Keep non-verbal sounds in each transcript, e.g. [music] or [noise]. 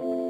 thank you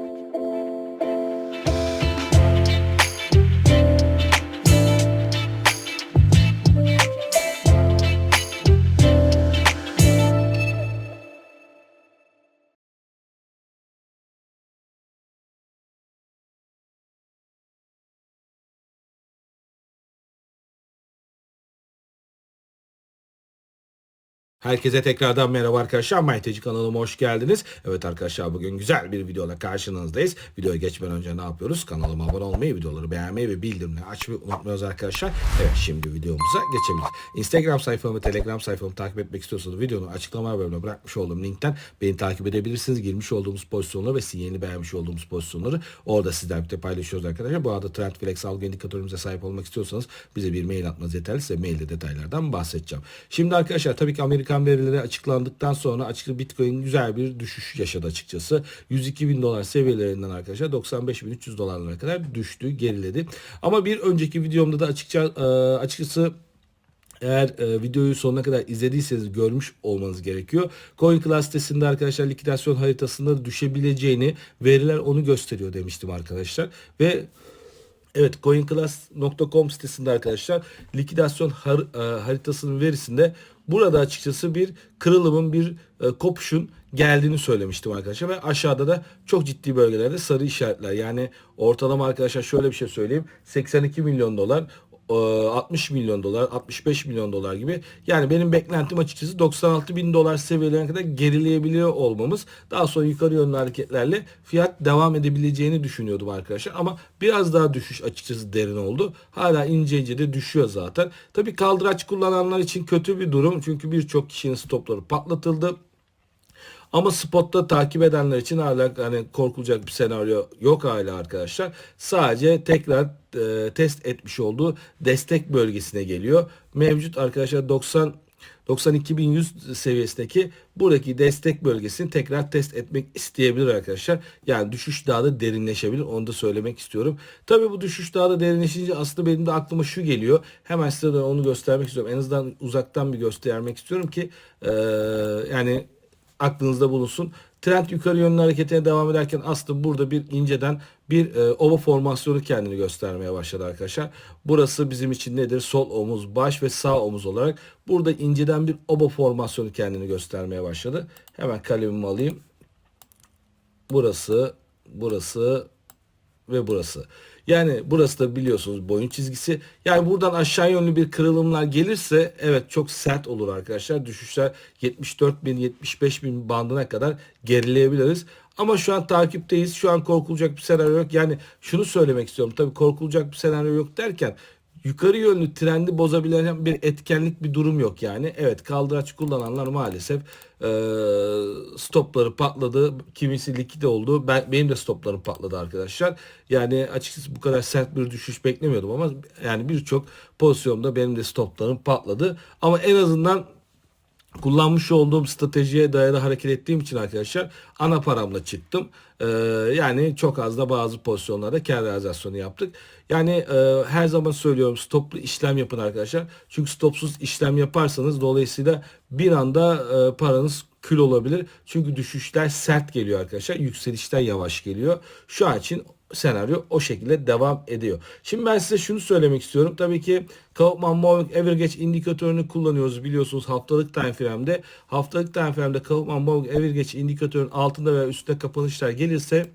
Herkese tekrardan merhaba arkadaşlar. Mayteci kanalıma hoş geldiniz. Evet arkadaşlar bugün güzel bir videoda karşınızdayız. Videoya geçmeden önce ne yapıyoruz? Kanalıma abone olmayı, videoları beğenmeyi ve bildirimleri açmayı unutmuyoruz arkadaşlar. Evet şimdi videomuza geçebiliriz. Instagram sayfamı Telegram sayfamı takip etmek istiyorsanız videonun açıklama bölümüne bırakmış olduğum linkten beni takip edebilirsiniz. Girmiş olduğumuz pozisyonları ve sinyalini beğenmiş olduğumuz pozisyonları orada sizlerle birlikte paylaşıyoruz arkadaşlar. Bu arada Trend Flex algı indikatörümüze sahip olmak istiyorsanız bize bir mail atmanız yeterli. Size mailde detaylardan bahsedeceğim. Şimdi arkadaşlar tabii ki Amerika Amerikan verileri açıklandıktan sonra açıkçası Bitcoin güzel bir düşüş yaşadı açıkçası. 102 bin dolar seviyelerinden arkadaşlar 95 bin 300 dolarlara kadar düştü, geriledi. Ama bir önceki videomda da açıkça e, açıkçası eğer e, videoyu sonuna kadar izlediyseniz görmüş olmanız gerekiyor. CoinClass sitesinde arkadaşlar likidasyon haritasında düşebileceğini veriler onu gösteriyor demiştim arkadaşlar. Ve Evet coinclass.com sitesinde arkadaşlar likidasyon har, e, haritasının verisinde burada açıkçası bir kırılımın bir e, kopuşun geldiğini söylemiştim arkadaşlar. Ve aşağıda da çok ciddi bölgelerde sarı işaretler. Yani ortalama arkadaşlar şöyle bir şey söyleyeyim. 82 milyon dolar 60 milyon dolar, 65 milyon dolar gibi. Yani benim beklentim açıkçası 96 bin dolar seviyelerine kadar gerileyebiliyor olmamız. Daha sonra yukarı yönlü hareketlerle fiyat devam edebileceğini düşünüyordum arkadaşlar. Ama biraz daha düşüş açıkçası derin oldu. Hala ince ince de düşüyor zaten. Tabii kaldıraç kullananlar için kötü bir durum. Çünkü birçok kişinin stopları patlatıldı. Ama spotta takip edenler için hala hani korkulacak bir senaryo yok hala arkadaşlar. Sadece tekrar e, test etmiş olduğu destek bölgesine geliyor. Mevcut arkadaşlar 90 92.100 seviyesindeki buradaki destek bölgesini tekrar test etmek isteyebilir arkadaşlar. Yani düşüş daha da derinleşebilir. Onu da söylemek istiyorum. Tabi bu düşüş daha da derinleşince aslında benim de aklıma şu geliyor. Hemen size de onu göstermek istiyorum. En azından uzaktan bir göstermek istiyorum ki ee, yani aklınızda bulunsun. Trend yukarı yönlü hareketine devam ederken aslında burada bir inceden bir e, ova formasyonu kendini göstermeye başladı arkadaşlar. Burası bizim için nedir? Sol omuz, baş ve sağ omuz olarak burada inceden bir ova formasyonu kendini göstermeye başladı. Hemen kalemimi alayım. Burası, burası ve burası. Yani burası da biliyorsunuz boyun çizgisi. Yani buradan aşağı yönlü bir kırılımlar gelirse evet çok sert olur arkadaşlar. Düşüşler 74 bin 75 bin bandına kadar gerileyebiliriz. Ama şu an takipteyiz. Şu an korkulacak bir senaryo yok. Yani şunu söylemek istiyorum. Tabii korkulacak bir senaryo yok derken yukarı yönlü trendi bozabilen bir etkenlik bir durum yok yani. Evet kaldıraç kullananlar maalesef e, stopları patladı. Kimisi likide oldu. Ben, benim de stoplarım patladı arkadaşlar. Yani açıkçası bu kadar sert bir düşüş beklemiyordum ama yani birçok pozisyonda benim de stoplarım patladı. Ama en azından kullanmış olduğum stratejiye dayalı hareket ettiğim için arkadaşlar ana paramla çıktım. Ee, yani çok az da bazı pozisyonlarda kar realizasyonu yaptık. Yani e, her zaman söylüyorum stoplu işlem yapın arkadaşlar. Çünkü stopsuz işlem yaparsanız dolayısıyla bir anda e, paranız kül olabilir. Çünkü düşüşler sert geliyor arkadaşlar. Yükselişler yavaş geliyor. Şu an için senaryo o şekilde devam ediyor. Şimdi ben size şunu söylemek istiyorum. Tabii ki Kaufman Moving Average indikatörünü kullanıyoruz biliyorsunuz haftalık time frame'de. Haftalık time frame'de Kaufman Moving Average indikatörün altında veya üstte kapanışlar gelirse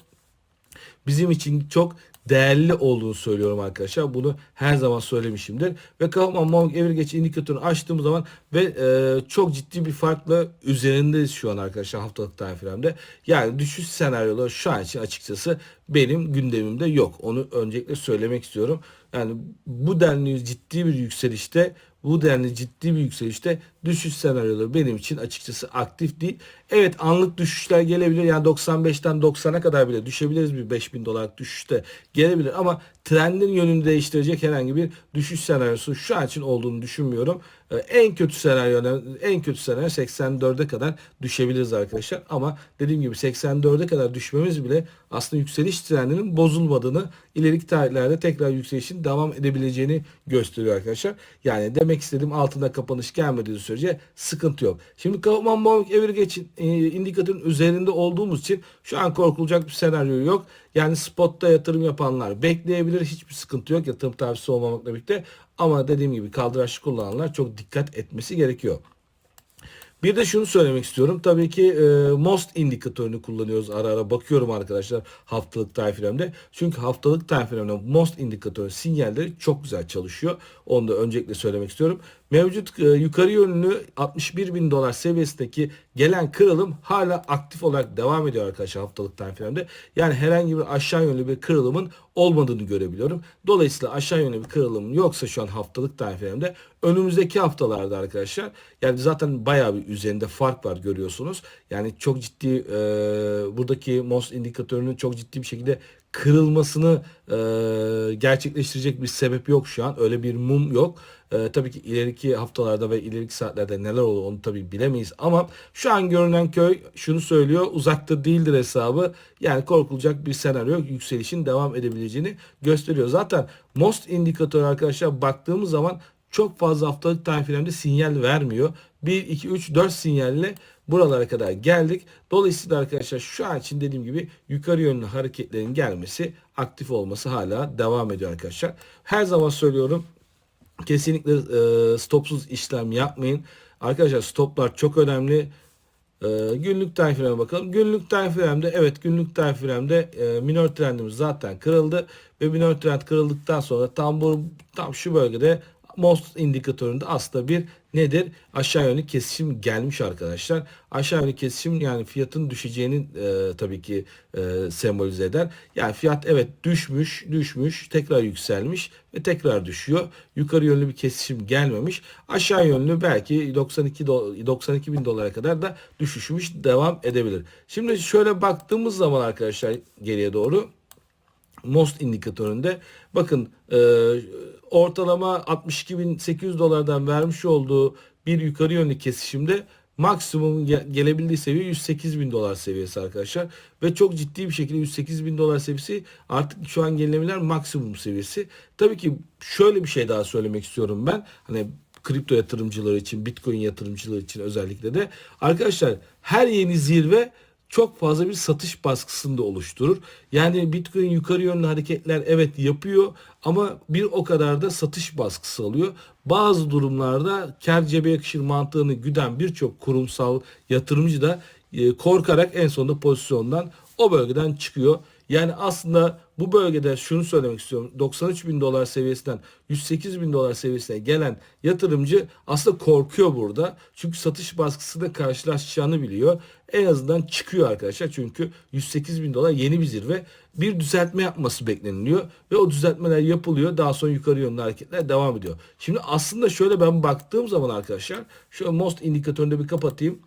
bizim için çok değerli olduğunu söylüyorum arkadaşlar. Bunu her zaman söylemişimdir. Ve Kaufman Moving Average indikatörünü açtığımız zaman ve e, çok ciddi bir farkla üzerindeyiz şu an arkadaşlar haftalık frame'de. Yani düşüş senaryoları şu an için açıkçası benim gündemimde yok. Onu öncelikle söylemek istiyorum. Yani bu denli ciddi bir yükselişte bu denli ciddi bir yükselişte düşüş senaryoları benim için açıkçası aktif değil. Evet anlık düşüşler gelebilir. Yani 95'ten 90'a kadar bile düşebiliriz bir 5000 dolarlık düşüşte gelebilir ama trendin yönünü değiştirecek herhangi bir düşüş senaryosu şu an için olduğunu düşünmüyorum. E, en kötü senaryo en kötü senaryo 84'e kadar düşebiliriz arkadaşlar. Ama dediğim gibi 84'e kadar düşmemiz bile aslında yükseliş trendinin bozulmadığını ileriki tarihlerde tekrar yükselişin devam edebileceğini gösteriyor arkadaşlar. Yani demek istediğim altında kapanış gelmediği sürece sıkıntı yok. Şimdi Kaufman Boeing Average indikatörün üzerinde olduğumuz için şu an korkulacak bir senaryo yok. Yani spotta yatırım yapanlar bekleyebilir. Hiçbir sıkıntı yok yatırım tavsiyesi olmamakla birlikte. Ama dediğim gibi kaldıraçlı kullananlar çok dikkat etmesi gerekiyor. Bir de şunu söylemek istiyorum. Tabii ki e, MOST indikatörünü kullanıyoruz ara ara. Bakıyorum arkadaşlar haftalık time Çünkü haftalık time MOST indikatörü sinyalleri çok güzel çalışıyor. Onu da öncelikle söylemek istiyorum. Mevcut e, yukarı yönlü 61 bin dolar seviyesindeki gelen kırılım hala aktif olarak devam ediyor arkadaşlar haftalık time Yani herhangi bir aşağı yönlü bir kırılımın olmadığını görebiliyorum. Dolayısıyla aşağı yönlü bir kırılım yoksa şu an haftalık time önümüzdeki haftalarda arkadaşlar yani zaten bayağı bir üzerinde fark var görüyorsunuz. Yani çok ciddi e, buradaki MOS indikatörünün çok ciddi bir şekilde kırılmasını e, gerçekleştirecek bir sebep yok şu an. Öyle bir mum yok. E, tabii ki ileriki haftalarda ve ileriki saatlerde neler olur onu tabii bilemeyiz. Ama şu an görünen köy şunu söylüyor. Uzakta değildir hesabı. Yani korkulacak bir senaryo yükselişin devam edebileceğini gösteriyor. Zaten MOST indikatörü arkadaşlar baktığımız zaman çok fazla haftalık time sinyal vermiyor. 1, 2, 3, 4 sinyalle buralara kadar geldik. Dolayısıyla arkadaşlar şu an için dediğim gibi yukarı yönlü hareketlerin gelmesi, aktif olması hala devam ediyor arkadaşlar. Her zaman söylüyorum kesinlikle e, stopsuz işlem yapmayın. Arkadaşlar stoplar çok önemli. E, günlük time bakalım. Günlük time evet günlük time e, minor trendimiz zaten kırıldı ve minor trend kırıldıktan sonra tam bu tam şu bölgede MOST indikatöründe aslında bir nedir? Aşağı yönlü kesişim gelmiş arkadaşlar. Aşağı yönlü kesişim yani fiyatın düşeceğini e, tabii ki e, sembolize eder. Yani fiyat evet düşmüş, düşmüş, tekrar yükselmiş ve tekrar düşüyor. Yukarı yönlü bir kesişim gelmemiş. Aşağı yönlü belki 92 do 92 bin dolara kadar da düşüşmüş devam edebilir. Şimdi şöyle baktığımız zaman arkadaşlar geriye doğru MOST indikatöründe bakın e, ortalama 62.800 dolardan vermiş olduğu bir yukarı yönlü kesişimde maksimum gelebildiği seviye 108 bin dolar seviyesi arkadaşlar. Ve çok ciddi bir şekilde 108 bin dolar seviyesi artık şu an gelenebilen maksimum seviyesi. Tabii ki şöyle bir şey daha söylemek istiyorum ben. Hani kripto yatırımcıları için, bitcoin yatırımcıları için özellikle de. Arkadaşlar her yeni zirve çok fazla bir satış baskısını da oluşturur. Yani Bitcoin yukarı yönlü hareketler evet yapıyor ama bir o kadar da satış baskısı alıyor. Bazı durumlarda kar cebe yakışır mantığını güden birçok kurumsal yatırımcı da e, korkarak en sonunda pozisyondan o bölgeden çıkıyor. Yani aslında bu bölgede şunu söylemek istiyorum. 93 bin dolar seviyesinden 108 bin dolar seviyesine gelen yatırımcı aslında korkuyor burada. Çünkü satış baskısı da karşılaşacağını biliyor. En azından çıkıyor arkadaşlar. Çünkü 108 bin dolar yeni bir zirve. Bir düzeltme yapması bekleniliyor. Ve o düzeltmeler yapılıyor. Daha sonra yukarı yönlü hareketler devam ediyor. Şimdi aslında şöyle ben baktığım zaman arkadaşlar. Şu most indikatöründe bir kapatayım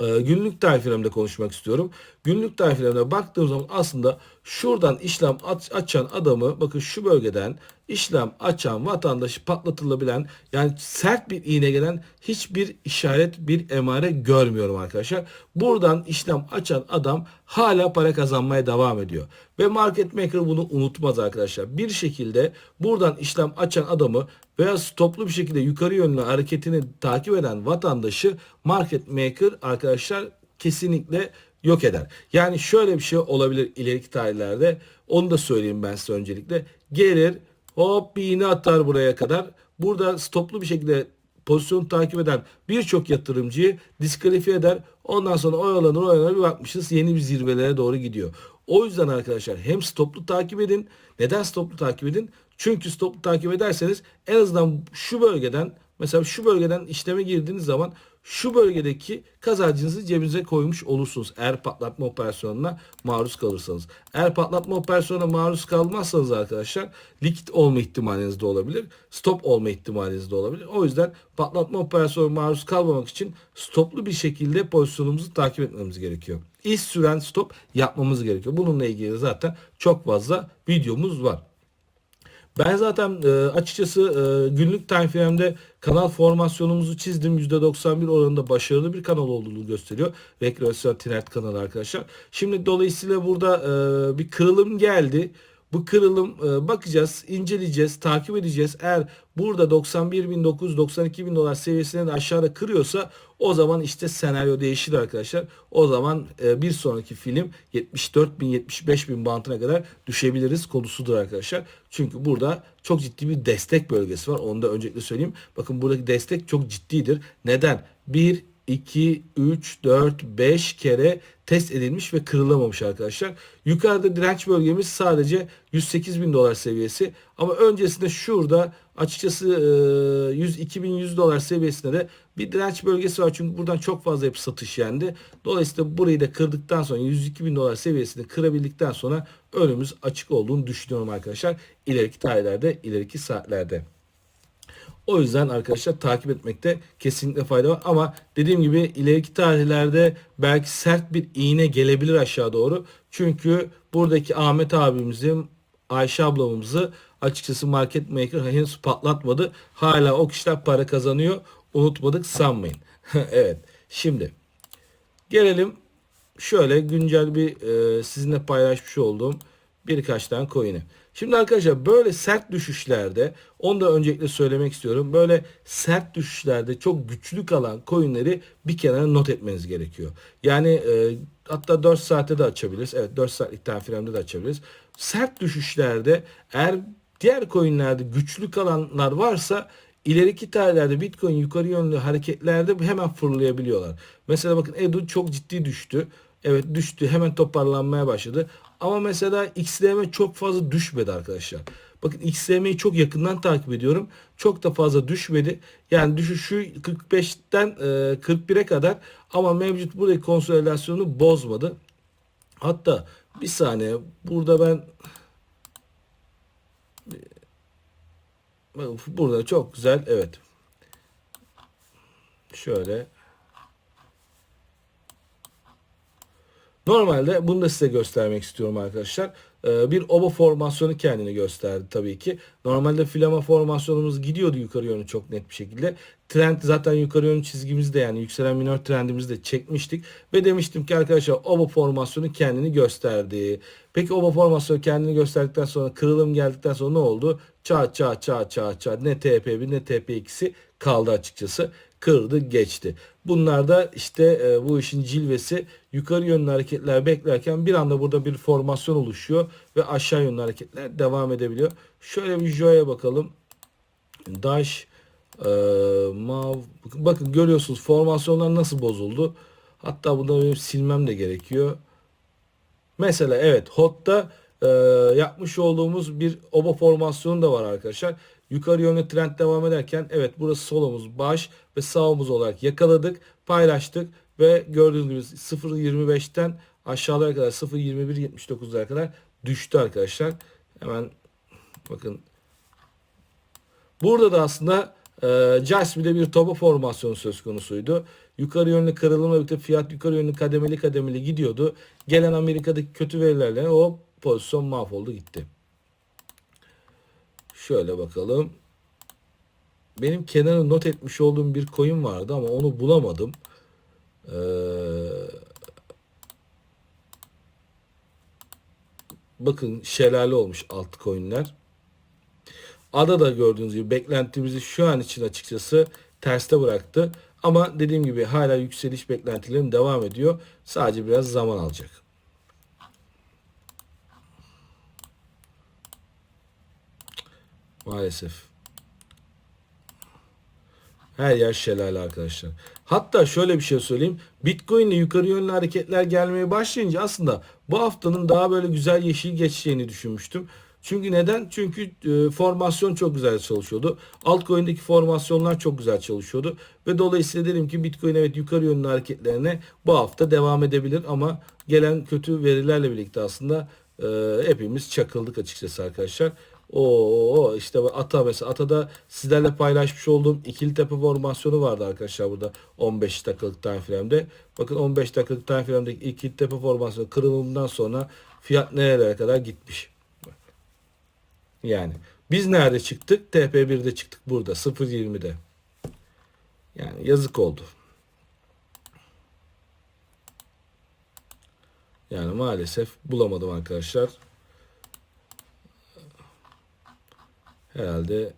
e, günlük time konuşmak istiyorum. Günlük time baktığım zaman aslında şuradan işlem aç, açan adamı bakın şu bölgeden işlem açan vatandaşı patlatılabilen yani sert bir iğne gelen hiçbir işaret bir emare görmüyorum arkadaşlar. Buradan işlem açan adam hala para kazanmaya devam ediyor. Ve market maker bunu unutmaz arkadaşlar. Bir şekilde buradan işlem açan adamı veya stoplu bir şekilde yukarı yönlü hareketini takip eden vatandaşı market maker arkadaşlar kesinlikle yok eder. Yani şöyle bir şey olabilir ileriki tarihlerde. Onu da söyleyeyim ben size öncelikle. Gelir hop bir iğne atar buraya kadar. Burada stoplu bir şekilde pozisyonu takip eden birçok yatırımcıyı diskalifiye eder. Ondan sonra oyalanır oyalanır bir bakmışız yeni bir zirvelere doğru gidiyor. O yüzden arkadaşlar hem stoplu takip edin. Neden stoplu takip edin? Çünkü stoplu takip ederseniz en azından şu bölgeden mesela şu bölgeden işleme girdiğiniz zaman şu bölgedeki kazancınızı cebinize koymuş olursunuz. Eğer patlatma operasyonuna maruz kalırsanız. Eğer patlatma operasyonuna maruz kalmazsanız arkadaşlar likit olma ihtimaliniz de olabilir. Stop olma ihtimaliniz de olabilir. O yüzden patlatma operasyonuna maruz kalmamak için stoplu bir şekilde pozisyonumuzu takip etmemiz gerekiyor. İş süren stop yapmamız gerekiyor. Bununla ilgili zaten çok fazla videomuz var. Ben zaten e, açıkçası e, günlük frame'de kanal formasyonumuzu çizdim. %91 oranında başarılı bir kanal olduğunu gösteriyor. Rekreasyon Trend kanalı arkadaşlar. Şimdi dolayısıyla burada e, bir kırılım geldi. Bu kırılım e, bakacağız, inceleyeceğiz, takip edeceğiz. Eğer burada 91.900, 92.000 dolar seviyesine de aşağıda kırıyorsa o zaman işte senaryo değişir arkadaşlar. O zaman e, bir sonraki film 74.000, 75.000 bantına kadar düşebiliriz konusudur arkadaşlar. Çünkü burada çok ciddi bir destek bölgesi var. Onu da öncelikle söyleyeyim. Bakın buradaki destek çok ciddidir. Neden? 1, 2, 3, 4, 5 kere test edilmiş ve kırılamamış arkadaşlar. Yukarıda direnç bölgemiz sadece 108 bin dolar seviyesi. Ama öncesinde şurada açıkçası 102 bin 100 dolar seviyesinde de bir direnç bölgesi var. Çünkü buradan çok fazla hep satış yendi. Dolayısıyla burayı da kırdıktan sonra 102 bin dolar seviyesini kırabildikten sonra önümüz açık olduğunu düşünüyorum arkadaşlar. İleriki tarihlerde, ileriki saatlerde. O yüzden arkadaşlar takip etmekte kesinlikle fayda var. Ama dediğim gibi ileriki tarihlerde belki sert bir iğne gelebilir aşağı doğru. Çünkü buradaki Ahmet abimizin Ayşe ablamızı açıkçası market maker henüz patlatmadı. Hala o kişiler para kazanıyor. Unutmadık sanmayın. [laughs] evet. Şimdi gelelim şöyle güncel bir e, sizinle paylaşmış olduğum birkaç tane coin'e. Şimdi arkadaşlar böyle sert düşüşlerde onu da öncelikle söylemek istiyorum. Böyle sert düşüşlerde çok güçlü kalan coinleri bir kenara not etmeniz gerekiyor. Yani e, hatta 4 saatte de açabiliriz. Evet 4 saatlik frame'de de açabiliriz. Sert düşüşlerde eğer diğer coinlerde güçlü kalanlar varsa ileriki tarihlerde Bitcoin yukarı yönlü hareketlerde hemen fırlayabiliyorlar. Mesela bakın Edu çok ciddi düştü. Evet düştü hemen toparlanmaya başladı. Ama mesela XLM çok fazla düşmedi arkadaşlar. Bakın XLM'yi çok yakından takip ediyorum. Çok da fazla düşmedi. Yani düşüşü 45'ten 41'e kadar ama mevcut buradaki konsolidasyonu bozmadı. Hatta bir saniye burada ben burada çok güzel evet. Şöyle Normalde bunu da size göstermek istiyorum arkadaşlar. Ee, bir oba formasyonu kendini gösterdi tabii ki. Normalde filama formasyonumuz gidiyordu yukarı yönlü çok net bir şekilde. Trend zaten yukarı yönlü çizgimizi de yani yükselen minor trendimizi de çekmiştik. Ve demiştim ki arkadaşlar oba formasyonu kendini gösterdi. Peki oba formasyonu kendini gösterdikten sonra kırılım geldikten sonra ne oldu? Çat çat çat çat çat ne TP1 ne TP2'si kaldı açıkçası kırdı geçti. Bunlar da işte e, bu işin cilvesi yukarı yönlü hareketler beklerken bir anda burada bir formasyon oluşuyor ve aşağı yönlü hareketler devam edebiliyor. Şöyle bir Joe'ya bakalım. Dash e, Mav bakın görüyorsunuz formasyonlar nasıl bozuldu. Hatta bunu benim silmem de gerekiyor. Mesela evet HOT'ta e, yapmış olduğumuz bir oba formasyonu da var arkadaşlar. Yukarı yönlü trend devam ederken evet burası solumuz baş ve sağımız olarak yakaladık, paylaştık ve gördüğünüz gibi 0.25'ten aşağılara kadar 0.21.79'lara kadar düştü arkadaşlar. Hemen bakın burada da aslında e, Jasmine'de bir topa formasyonu söz konusuydu. Yukarı yönlü kırılımla birlikte fiyat yukarı yönlü kademeli kademeli gidiyordu. Gelen Amerika'daki kötü verilerle o pozisyon mahvoldu gitti. Şöyle bakalım. Benim kenara not etmiş olduğum bir coin vardı ama onu bulamadım. Ee, bakın şelale olmuş alt coinler. Ada da gördüğünüz gibi beklentimizi şu an için açıkçası terste bıraktı. Ama dediğim gibi hala yükseliş beklentilerim devam ediyor. Sadece biraz zaman alacak. Maalesef. Her yer şelale arkadaşlar. Hatta şöyle bir şey söyleyeyim. Bitcoin yukarı yönlü hareketler gelmeye başlayınca aslında bu haftanın daha böyle güzel yeşil geçeceğini düşünmüştüm. Çünkü neden? Çünkü e, formasyon çok güzel çalışıyordu. Altcoin'deki formasyonlar çok güzel çalışıyordu. Ve dolayısıyla dedim ki Bitcoin evet yukarı yönlü hareketlerine bu hafta devam edebilir ama gelen kötü verilerle birlikte aslında e, hepimiz çakıldık açıkçası arkadaşlar. O işte ata mesela atada sizlerle paylaşmış olduğum ikili tepe formasyonu vardı arkadaşlar burada 15 dakikalık time frame'de. Bakın 15 dakikalık time frame'deki ikili tepe formasyonu kırılımından sonra fiyat nerelere kadar gitmiş. Yani Biz nerede çıktık? TP1'de çıktık burada 0.20'de. Yani yazık oldu. Yani maalesef bulamadım arkadaşlar. Herhalde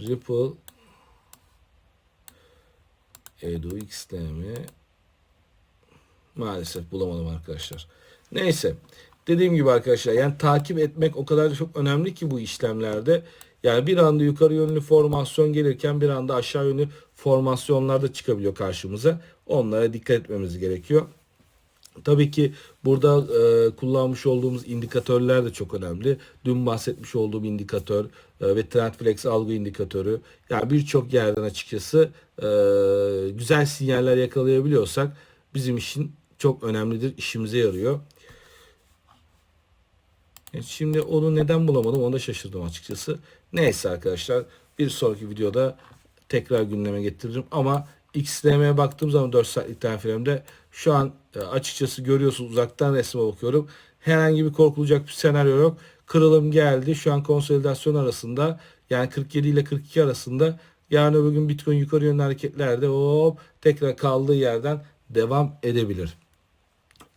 Ripple Edu XTM maalesef bulamadım arkadaşlar. Neyse. Dediğim gibi arkadaşlar yani takip etmek o kadar çok önemli ki bu işlemlerde. Yani bir anda yukarı yönlü formasyon gelirken bir anda aşağı yönlü formasyonlar da çıkabiliyor karşımıza. Onlara dikkat etmemiz gerekiyor. Tabii ki burada e, kullanmış olduğumuz indikatörler de çok önemli. Dün bahsetmiş olduğum indikatör e, ve Trendflex algı indikatörü. Yani birçok yerden açıkçası e, güzel sinyaller yakalayabiliyorsak bizim için çok önemlidir, işimize yarıyor. Şimdi onu neden bulamadım onu da şaşırdım açıkçası. Neyse arkadaşlar bir sonraki videoda tekrar gündeme getiririm. Ama XLM'ye baktığım zaman 4 saatlik time frame'de şu an açıkçası görüyorsunuz uzaktan resme bakıyorum. Herhangi bir korkulacak bir senaryo yok. Kırılım geldi. Şu an konsolidasyon arasında yani 47 ile 42 arasında yarın öbür gün Bitcoin yukarı yönlü hareketlerde hop tekrar kaldığı yerden devam edebilir.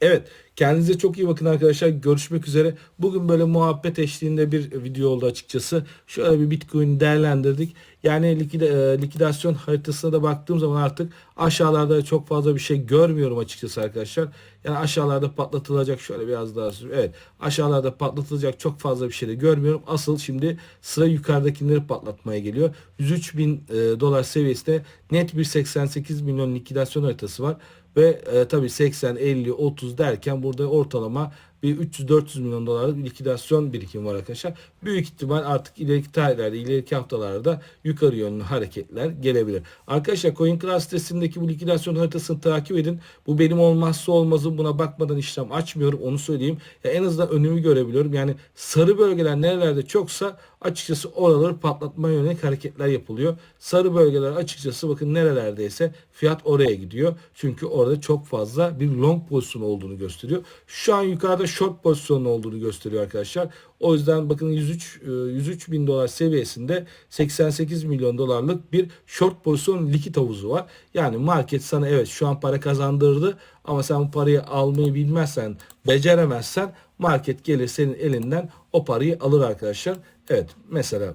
Evet kendinize çok iyi bakın arkadaşlar. Görüşmek üzere. Bugün böyle muhabbet eşliğinde bir video oldu açıkçası. Şöyle bir Bitcoin değerlendirdik. Yani e, likidasyon haritasına da baktığım zaman artık aşağılarda çok fazla bir şey görmüyorum açıkçası arkadaşlar. Yani aşağılarda patlatılacak şöyle biraz daha evet aşağılarda patlatılacak çok fazla bir şey de görmüyorum. Asıl şimdi sıra yukarıdakileri patlatmaya geliyor. 103 bin e, dolar seviyesinde net bir 88 milyon likidasyon haritası var. Ve e, tabii 80, 50, 30 derken burada ortalama bir 300-400 milyon dolarlık likidasyon birikimi var arkadaşlar. Büyük ihtimal artık ileriki tarihlerde, ileriki haftalarda yukarı yönlü hareketler gelebilir. Arkadaşlar CoinClass sitesindeki bu likidasyon haritasını takip edin. Bu benim olmazsa olmazım. Buna bakmadan işlem açmıyorum. Onu söyleyeyim. Ya en azından önümü görebiliyorum. Yani sarı bölgeler nerelerde çoksa açıkçası oraları patlatma yönelik hareketler yapılıyor. Sarı bölgeler açıkçası bakın nerelerdeyse fiyat oraya gidiyor. Çünkü orada çok fazla bir long pozisyon olduğunu gösteriyor. Şu an yukarıda short pozisyonun olduğunu gösteriyor arkadaşlar. O yüzden bakın 103 e, 103 bin dolar seviyesinde 88 milyon dolarlık bir short pozisyon likit havuzu var. Yani market sana evet şu an para kazandırdı ama sen bu parayı almayı bilmezsen, beceremezsen market gelir senin elinden o parayı alır arkadaşlar. Evet mesela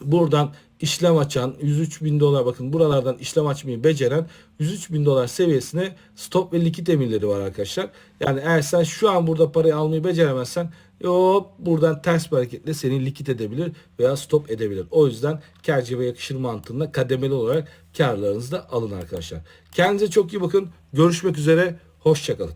buradan işlem açan 103 bin dolar bakın buralardan işlem açmayı beceren 103 bin dolar seviyesine stop ve likit emirleri var arkadaşlar. Yani eğer sen şu an burada parayı almayı beceremezsen hop buradan ters bir hareketle seni likit edebilir veya stop edebilir. O yüzden kar ve yakışır mantığında kademeli olarak karlarınızı da alın arkadaşlar. Kendinize çok iyi bakın. Görüşmek üzere. Hoşçakalın.